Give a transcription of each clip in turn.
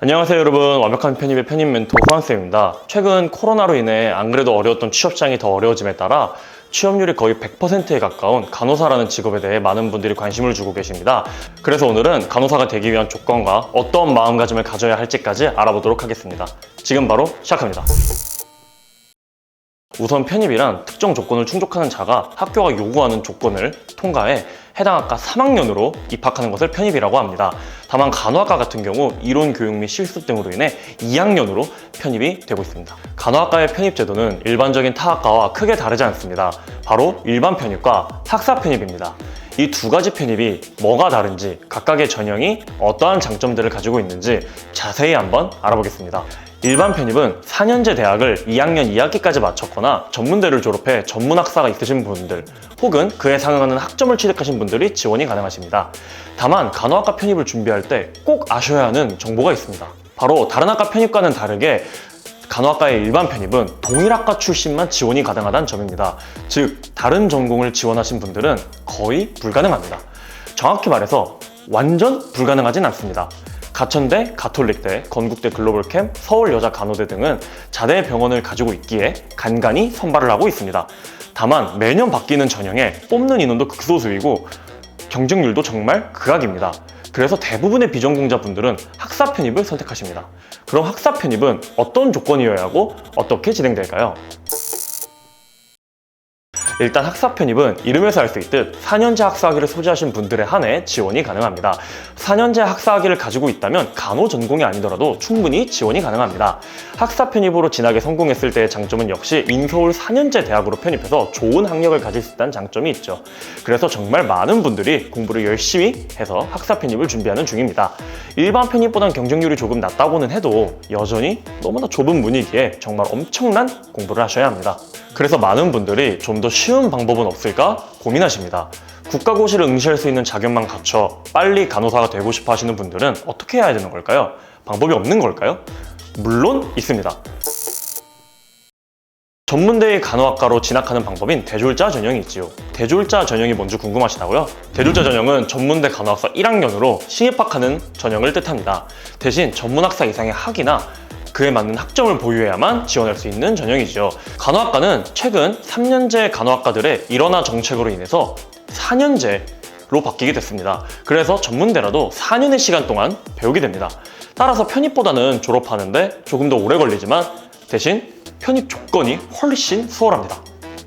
안녕하세요 여러분. 완벽한 편입의 편입 멘토 호환쌤입니다. 최근 코로나로 인해 안 그래도 어려웠던 취업장이 더 어려워짐에 따라 취업률이 거의 100%에 가까운 간호사라는 직업에 대해 많은 분들이 관심을 주고 계십니다. 그래서 오늘은 간호사가 되기 위한 조건과 어떤 마음가짐을 가져야 할지까지 알아보도록 하겠습니다. 지금 바로 시작합니다 우선 편입이란 특정 조건을 충족하는 자가 학교가 요구하는 조건을 통과해 해당 학과 3학년으로 입학하는 것을 편입이라고 합니다. 다만 간호학과 같은 경우 이론 교육 및 실습 등으로 인해 2학년으로 편입이 되고 있습니다. 간호학과의 편입 제도는 일반적인 타 학과와 크게 다르지 않습니다. 바로 일반 편입과 학사 편입입니다. 이 두 가지 편입이 뭐가 다른지 각각의 전형이 어떠한 장점들을 가지고 있는지 자세히 한번 알아보겠습니다. 일반 편입은 4년제 대학을 2학년 2학기까지 마쳤거나 전문대를 졸업해 전문학사가 있으신 분들 혹은 그에 상응하는 학점을 취득하신 분들이 지원이 가능하십니다. 다만 간호학과 편입을 준비할 때 꼭 아셔야 하는 정보가 있습니다. 바로 다른 학과 편입과는 다르게 간호학과의 일반 편입은 동일학과 출신만 지원이 가능하다는 점입니다. 즉, 다른 전공을 지원하신 분들은 거의 불가능합니다. 정확히 말해서 완전 불가능하진 않습니다. 가천대, 가톨릭대, 건국대 글로벌캠, 서울여자간호대 등은 자대 병원을 가지고 있기에 간간히 선발을 하고 있습니다. 다만 매년 바뀌는 전형에 뽑는 인원도 극소수이고 경쟁률도 정말 극악입니다. 그래서 대부분의 비전공자분들은 학사 편입을 선택하십니다. 그럼 학사 편입은 어떤 조건이어야 하고 어떻게 진행될까요? 일단 학사 편입은 이름에서 알 수 있듯 4년제 학사학위를 소지하신 분들에 한해 지원이 가능합니다. 4년제 학사학위를 가지고 있다면 간호 전공이 아니더라도 충분히 지원이 가능합니다. 학사 편입으로 진학에 성공했을 때의 장점은 역시 인서울 4년제 대학으로 편입해서 좋은 학력을 가질 수 있다는 장점이 있죠. 그래서 정말 많은 분들이 공부를 열심히 해서 학사 편입을 준비하는 중입니다. 일반 편입보단 경쟁률이 조금 낮다고는 해도 여전히 너무나 좁은 문이기에 정말 엄청난 공부를 하셔야 합니다. 그래서 많은 분들이 좀 더 쉬운 방법은 없을까 고민하십니다. 국가고시를 응시할 수 있는 자격만 갖춰 빨리 간호사가 되고 싶어 하시는 분들은 어떻게 해야 되는 걸까요? 방법이 없는 걸까요? 물론 있습니다. 전문대의 간호학과로 진학하는 방법인 대졸자 전형이 있지요. 대졸자 전형이 뭔지 궁금하시다고요? 대졸자 전형은 전문대 간호학사 1학년으로 신입학하는 전형을 뜻합니다. 대신 전문학사 이상의 학위나 그에 맞는 학점을 보유해야만 지원할 수 있는 전형이죠. 간호학과는 최근 3년제 간호학과들의 일원화 정책으로 인해서 4년제로 바뀌게 됐습니다. 그래서 전문대라도 4년의 시간 동안 배우게 됩니다. 따라서 편입보다는 졸업하는데 조금 더 오래 걸리지만 대신 편입 조건이 훨씬 수월합니다.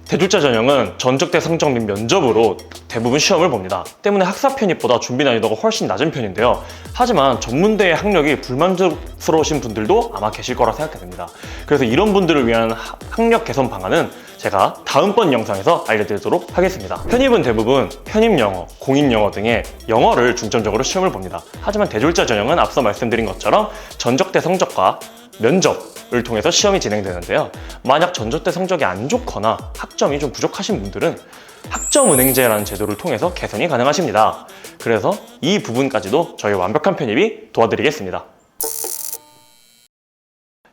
대졸자 전형은 전적대 성적 및 면접으로 대부분 시험을 봅니다. 때문에 학사 편입보다 준비 난이도가 훨씬 낮은 편인데요. 하지만 전문대의 학력이 불만족스러우신 분들도 아마 계실 거라 생각이 됩니다. 그래서 이런 분들을 위한 하- 학력 개선 방안은 제가 다음번 영상에서 알려드리도록 하겠습니다. 편입은 대부분 편입 영어, 공인 영어 등의 영어를 중점적으로 시험을 봅니다. 하지만 대졸자 전형은 앞서 말씀드린 것처럼 전적 대 성적과 면접을 통해서 시험이 진행되는데요. 만약 전적 대 성적이 안 좋거나 학점이 좀 부족하신 분들은 학점은행제라는 제도를 통해서 개선이 가능하십니다. 그래서 이 부분까지도 저희 완벽한 편입이 도와드리겠습니다.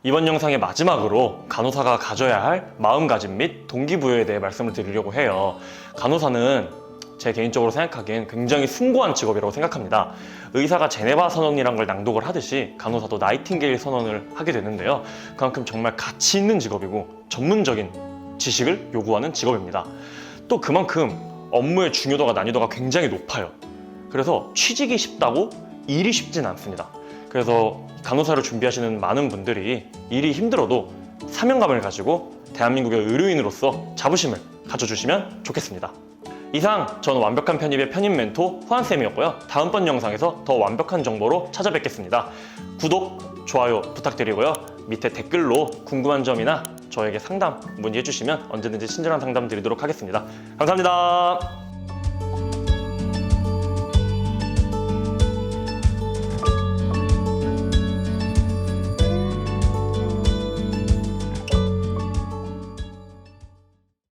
이번 영상의 마지막으로 간호사가 가져야 할 마음가짐 및 동기부여에 대해 말씀을 드리려고 해요. 간호사는 제 개인적으로 생각하기엔 굉장히 숭고한 직업이라고 생각합니다. 의사가 제네바 선언이란 걸 낭독을 하듯이 간호사도 나이팅게일 선언을 하게 되는데요. 그만큼 정말 가치 있는 직업이고 전문적인 지식을 요구하는 직업입니다. 또 그만큼 업무의 중요도가 난이도가 굉장히 높아요. 그래서 취직이 쉽다고 일이 쉽진 않습니다. 그래서 간호사를 준비하시는 많은 분들이 일이 힘들어도 사명감을 가지고 대한민국의 의료인으로서 자부심을 가져주시면 좋겠습니다. 이상 저는 완벽한 편입의 편입 멘토 후안쌤이었고요. 다음번 영상에서 더 완벽한 정보로 찾아뵙겠습니다. 구독, 좋아요 부탁드리고요. 밑에 댓글로 궁금한 점이나 저에게 상담 문의해 주시면 언제든지 친절한 상담 드리도록 하겠습니다. 감사합니다.